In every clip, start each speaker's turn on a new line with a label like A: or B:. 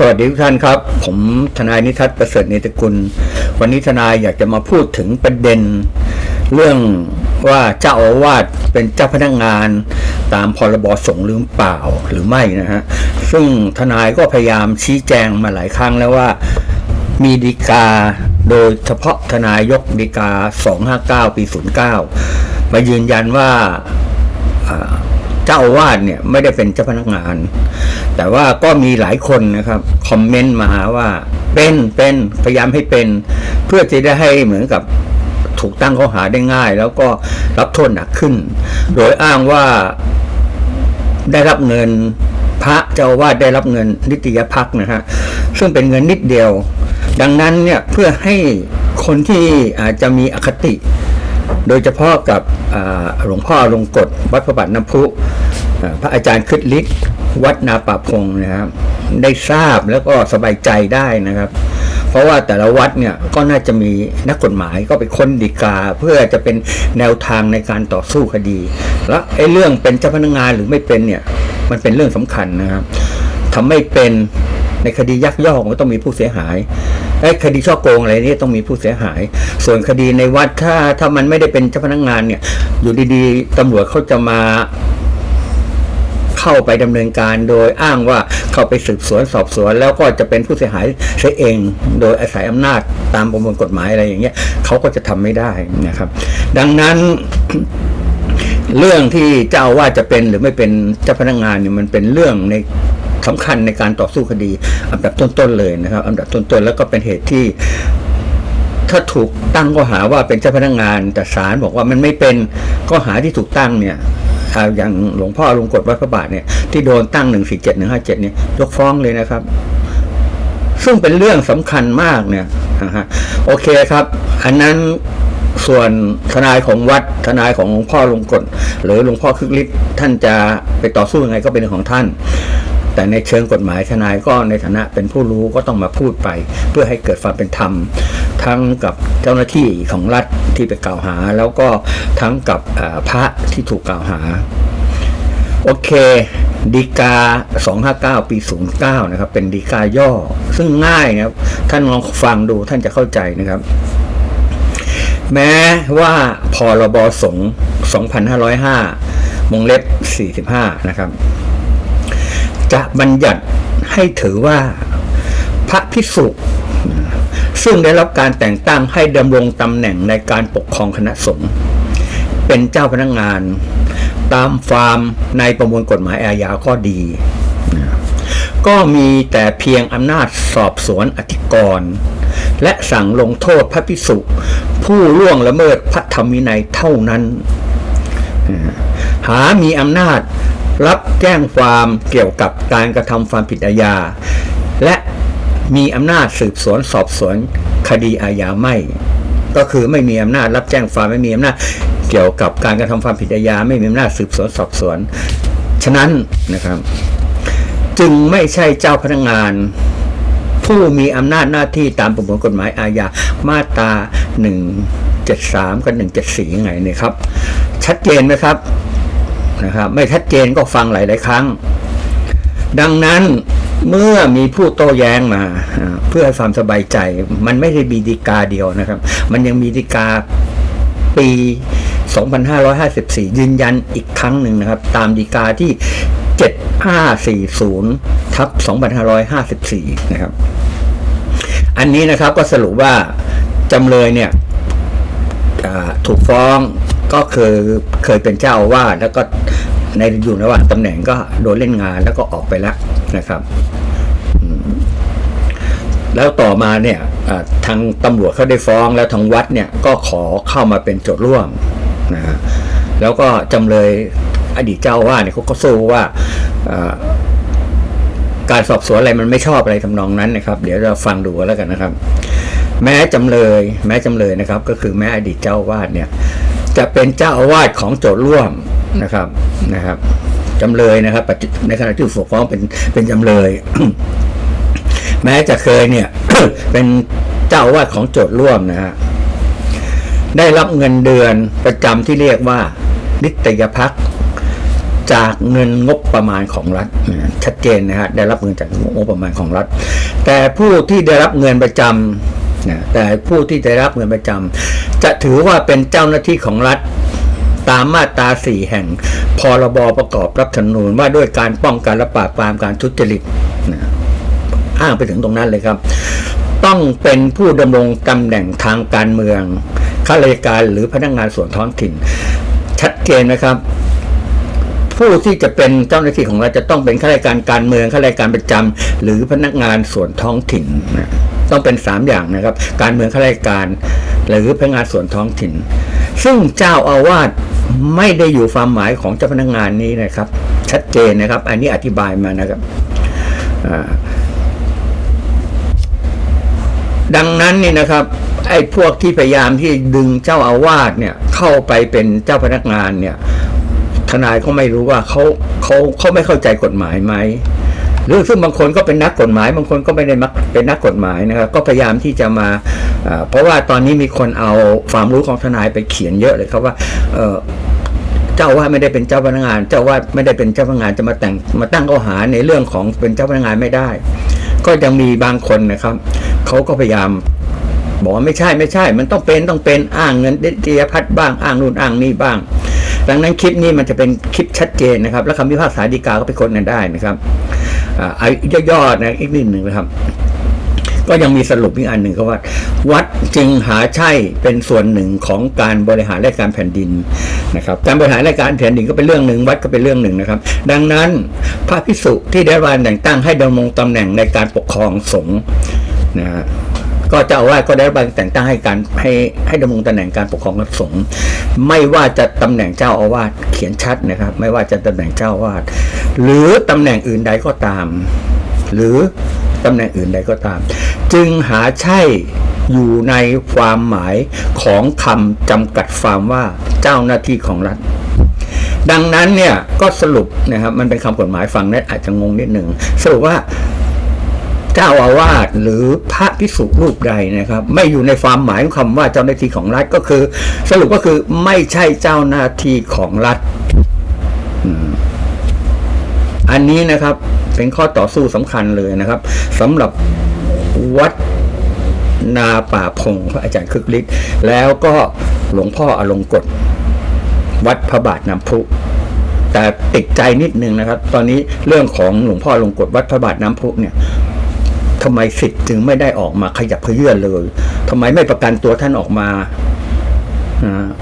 A: สวัสดีทุกท่านครับ ผมทนายนิทัศน์ประเสริฐเนตรกุล วันนี้ทนายอยากจะมาพูดถึงประเด็น เรื่องว่าเจ้าอาวาสเป็นเจ้าพนักงานตามพรบสงฆ์หรือเปล่าหรือไม่นะฮะซึ่งทนายก็พยายามชี้แจงมาหลายครั้งแล้วว่ามีดีกาโดยเฉพาะทนายยกดีกา 259 ปี 09 มายืนยันว่า เจ้าอาวาสเนี่ยไม่ได้เป็นเจ้าพนักงาน แต่ว่าก็มีหลายคนนะครับคอมเมนต์มาว่าเป็นเป็นพยายามให้เป็น เพื่อจะได้ให้เหมือนกับถูกตั้งข้อหาได้ง่าย แล้วก็รับโทษหนักขึ้น โดยอ้างว่าได้รับเงินพระเจ้าอาวาสได้รับเงินนิตยพักนะฮะซึ่งเป็นเงินนิดเดียว ดังนั้นเนี่ยเพื่อให้คนที่อาจจะมีอคติ โดยเฉพาะกับหลวงพ่อลงกฎวัดพระบาทน้ำพุ พระอาจารย์คึดลิศวัดนาป่าพงนะครับ ได้ทราบแล้วก็สบายใจได้นะครับ เพราะว่าแต่ละวัดเนี่ยก็น่าจะมีนักกฎหมายก็ไปค้นดีกา เพื่อจะเป็นแนวทางในการต่อสู้คดี แล้วไอ้เรื่องเป็นเจ้าพนักงานหรือไม่เป็นเนี่ยมันเป็นเรื่องสำคัญนะครับทำไม่เป็นในคดียักยอกก็ต้องมีผู้เสียหายไอ้คดีช่อโกงอะไรนี่ต้องมีผู้เสียหาย ส่วนคดีในวัดถ้าถ้ามันไม่ได้เป็นเจ้าพนักงานเนี่ย อยู่ดีๆตำรวจเขาจะมา เข้าไปดำเนินการโดยอ้างว่าเข้าไปสืบสวนสอบสวน แล้วก็จะเป็นผู้เสียหายเสียเอง โดยอาศัยอำนาจตามประมวลกฎหมายอะไรอย่างเงี้ยเขาก็จะทำไม่ได้นะครับ ดังนั้นเรื่องที่เจ้าว่าจะเป็นหรือไม่เป็นเจ้าพนักงานเนี่ยมันเป็นเรื่องในสำคัญในการต่อสู้คดี อันดับต้นๆเลยนะครับ อันดับต้นๆแล้วก็เป็นเหตุที่ ถ้าถูกตั้งข้อหาว่าเป็นเจ้าพนักงาน แต่ศาลบอกว่ามันไม่เป็นข้อหาที่ถูกตั้งเนี่ย อ่าอย่างหลวงพ่อลงกฎวัดพระบาทเนี่ยที่โดนตั้งหนึ่งสี่เจ็ดหนึ่งห้าเจ็ดเนี่ยยกฟ้องเลยนะครับ ซึ่งเป็นเรื่องสำคัญมากเนี่ยนะฮะโอเคครับ อันนั้นส่วนทนายของวัดทนายของหลวงพ่อลงกฎหรือหลวงพ่อคึกฤทธิ์ท่านจะไปต่อสู้ยังไงก็เป็นเรื่องของท่าน แต่ในเชิงกฎหมายทนายก็ในฐานะเป็นผู้รู้ก็ต้องมาพูดไป เพื่อให้เกิดความเป็นธรรม ทั้งกับเจ้าหน้าที่ของรัฐที่ไปกล่าวหา แล้วก็ทั้งกับพระที่ถูกกล่าวหา โอเคดีกา 259 ปี 09 นะครับ เป็นดีกาย่อ ซึ่งง่ายนะครับ ท่านลองฟังดูท่านจะเข้าใจนะครับ แม้ว่าพรบสง 2505วงเล็บ 45 นะครับ จะบัญญัติให้ถือว่าพระพิสุซึ่งได้รับการแต่งตั้งให้ดำรงตำแหน่งในการปกครองคณะสงฆ์เป็นเจ้าพนักงาน ตามฟาร์มในประมวลกฎหมายอาญาก็ดี ก็มีแต่เพียงอำนาจสอบสวนอธิกรณ์และสั่งลงโทษพระพิสุผู้ล่วงละเมิดพระธรรมวินัยเท่านั้น หามีอำนาจ รับแจ้งความเกี่ยวกับการกระทำความผิดอาญา และมีอำนาจสืบสวนสอบสวนคดีอาญาไม่ ก็คือไม่มีอำนาจรับแจ้งความไม่มีอำนาจเกี่ยวกับการกระทำความผิดอาญาไม่มีอำนาจสืบสวนสอบสวน ฉะนั้นนะครับ จึงไม่ใช่เจ้าพนักงานผู้มีอำนาจหน้าที่ตามประมวลกฎหมายอาญามาตรา173 กับ 174ยังไงเนี่ยครับ ชัดเจนไหมครับ นะครับไม่ชัดเจนก็ฟังหลาย ๆ ครั้ง ดังนั้นเมื่อมีผู้โต้แย้งมา เพื่อความสบายใจ มันไม่ได้มีดีกาเดียวนะครับ มันยังมีดีกาปี 2554 ยืนยันอีกครั้งหนึ่งนะครับ ตามดีกาที่ 7540ทับ2554 นะครับ อันนี้นะครับก็สรุปว่าจำเลยเนี่ยถูกฟ้อง ก็คือเคยเป็นเจ้าอาวาสแล้วก็ในอยู่ระหว่างตำแหน่งก็โดนเล่นงานแล้วก็ออกไปแล้วนะครับ แล้วต่อมาเนี่ยทางตำรวจเขาได้ฟ้องแล้วทางวัดเนี่ยก็ขอเข้ามาเป็นโจทย์ร่วมนะฮะแล้วก็จำเลยอดีตเจ้าอาวาเนี่ยเขาก็สู้ว่าการสอบสวนอะไรมันไม่ชอบอะไรทำนองนั้นนะครับ เดี๋ยวเราฟังดูแล้วกันนะครับ แม้จำเลย แม้จำเลยนะครับ ก็คือแม้อดีตเจ้าวาสเนี่ย จะเป็นเจ้าอาวาสของโจทย์ร่วมนะครับนะครับจำเลยนะครับในขณะที่ถูกฟ้องเป็นเป็นจำเลย แม้จะเคยเนี่ย เป็นเจ้าอาวาสของโจทย์ร่วมนะฮะได้รับเงินเดือนประจำที่เรียกว่า นิตยพักจากเงินงบประมาณของรัฐชัดเจนนะฮะได้รับเงินจากงบประมาณของรัฐ แต่ผู้ที่ได้รับเงินประจำนะแต่ผู้ที่ได้รับเงินประจำ จะถือว่าเป็นเจ้าหน้าที่ของรัฐตามมาตราสี่แห่ง พรบประกอบรัฐธรรมนูญว่าด้วยการป้องกันและปราบปรามการทุจริตนะอ้างไปถึงตรงนั้นเลยครับ ต้องเป็นผู้ดำรงตำแหน่งทางการเมืองข้าราชการหรือพนักงานส่วนท้องถิ่น ชัดเจนนะครับ ผู้ที่จะเป็นเจ้าหน้าที่ของเรัฐจะต้องเป็นข้าราชการการเมืองข้าราชการประจำหรือพนักงานส่วนท้องถิ่นนะต้องเป็นสามอย่างนะครับ การเมืองข้าราชการ หรือพนักงานส่วนท้องถิ่น ซึ่งเจ้าอาวาสไม่ได้อยู่ความหมายของเจ้าพนักงานนี้นะครับ ชัดเจนนะครับ อันนี้อธิบายมานะครับดังนั้นนี่นะครับ ไอ้พวกที่พยายามที่ดึงเจ้าอาวาสเนี่ยเข้าไปเป็นเจ้าพนักงานเนี่ยทนายก็ไม่รู้ว่าเขาเขาเขาไม่เข้าใจกฎหมายไหม หรือซึ่งบางคนก็เป็นนักกฎหมาย บางคนก็ไม่ได้มักเป็นนักกฎหมายนะครับก็พยายามที่จะมา เพราะว่าตอนนี้มีคนเอาความรู้ของทนายไปเขียนเยอะเลยครับว่าเจ้าอาวาดไม่ได้เป็นเจ้าพนักงาน เจ้าอาวาดไม่ได้เป็นเจ้าพนักงานจะมาแต่งมาตั้งข้อหาในเรื่องของเป็นเจ้าพนักงานไม่ได้ ก็ยังมีบางคนนะครับเขาก็พยายามบอกว่าไม่ใช่ไม่ใช่ มันต้องเป็นต้องเป็นอ้างเงินเดียพัดบ้างอ้างนู่นอ้างนี่บ้าง ดังนั้นคลิปนี้มันจะเป็นคลิปชัดเจนนะครับ และคำพิพากษาฎีกาก็ไปค้นกันได้นะครับ อ่อย่อๆนะอีกนิดหนึ่งนะครับ ก็ยังมีสรุปอีกอันหนึ่งก็ว่า วัดจึงหาใช่เป็นส่วนหนึ่งของการบริหารราชการแผ่นดินนะครับ การบริหารราชการแผ่นดินก็เป็นเรื่องหนึ่งวัดก็เป็นเรื่องหนึ่งนะครับ ดังนั้นพระพิสุที่ได้รับการแต่งตั้งให้ดำรงตำแหน่งในการปกครองสงฆ์นะฮะ ก็เจ้าอาวาสก็ได้รับการแต่งตั้งให้การให้ให้ดำรงตำแหน่งการปกครองสงฆ์ไม่ว่าจะตำแหน่งเจ้าอาวาสเขียนชัดนะครับ ไม่ว่าจะตำแหน่งเจ้าอาวาสหรือตำแหน่งอื่นใดก็ตาม หรือตำแหน่งอื่นใดก็ตาม จึงหาใช่อยู่ในความหมายของคำจำกัดความว่าเจ้าหน้าที่ของรัฐ ดังนั้นเนี่ยก็สรุปนะครับมันเป็นคำกฎหมายฟังนั้นอาจจะงงนิดหนึ่งสรุปว่า เจ้าอาวาสหรือพระภิกษุรูปใดนะครับ ไม่อยู่ในความหมายของคำว่าเจ้าหน้าที่ของรัฐก็คือ สรุปก็คือไม่ใช่เจ้าหน้าที่ของรัฐอันนี้นะครับ เป็นข้อต่อสู้สำคัญเลยนะครับสำหรับวัดนาป่าพงพระอาจารย์คึกฤทธิ์แล้วก็หลวงพ่ออลงกฎวัดพระบาทน้ำพุแต่ติดใจนิดนึงนะครับ ตอนนี้เรื่องของหลวงพ่ออลงกฎวัดพระบาทน้ำพุเนี่ย ทำไมสิทธิ์จึงไม่ได้ออกมาขยับเขยื่อนเลยทำไมไม่ประกันตัวท่านออกมา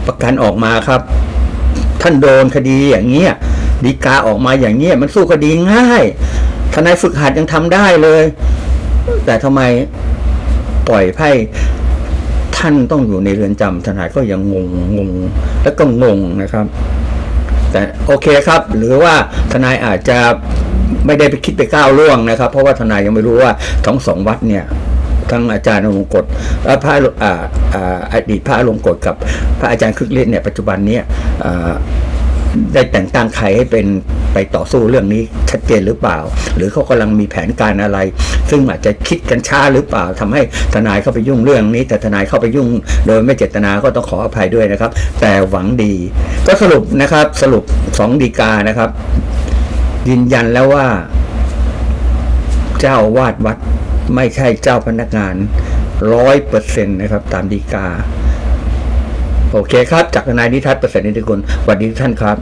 A: ประกันออกมาครับ ท่านโดนคดีอย่างเงี้ยดีกาออกมาอย่างเงี้ยมันสู้คดีง่ายทนายฝึกหัดยังทำได้เลย แต่ทำไมปล่อยให้ท่านต้องอยู่ในเรือนจำทนายก็ยังงงงงแล้วก็งงนะครับ แต่โอเคครับ หรือว่าทนายอาจจะ ไม่ได้ไปคิดไปก้าวล่วงนะครับ เพราะว่าทนายยังไม่รู้ว่าทั้งสองวัดเนี่ยทั้งอาจารย์อลงกฎและพระอ่าอ่าอดีตพระอลงกฎกับพระอาจารย์คึกฤทธิ์เนี่ยปัจจุบันเนี้อ่าได้แต่งตั้งใครให้เป็นไปต่อสู้เรื่องนี้ชัดเจนหรือเปล่า หรือเขากำลังมีแผนการอะไร ซึ่งอาจจะคิดกันช้าหรือเปล่าทำให้ทนายเข้าไปยุ่งเรื่องนี้ แต่ทนายเข้าไปยุ่ง โดยไม่เจตนาก็ต้องขออภัยด้วยนะครับ แต่หวังดี ก็สรุปนะครับสรุปสองดีกานะครับ ยืนยันแล้วว่า เจ้าวาดวัดไม่ใช่เจ้าพนักงานร้อยเปอร์เซ็นต์นะครับ ตามดีกา โอเคครับ จากนายนิทัศน์ประเสริฐนิติกุลสวัสดีทุกท่านครับ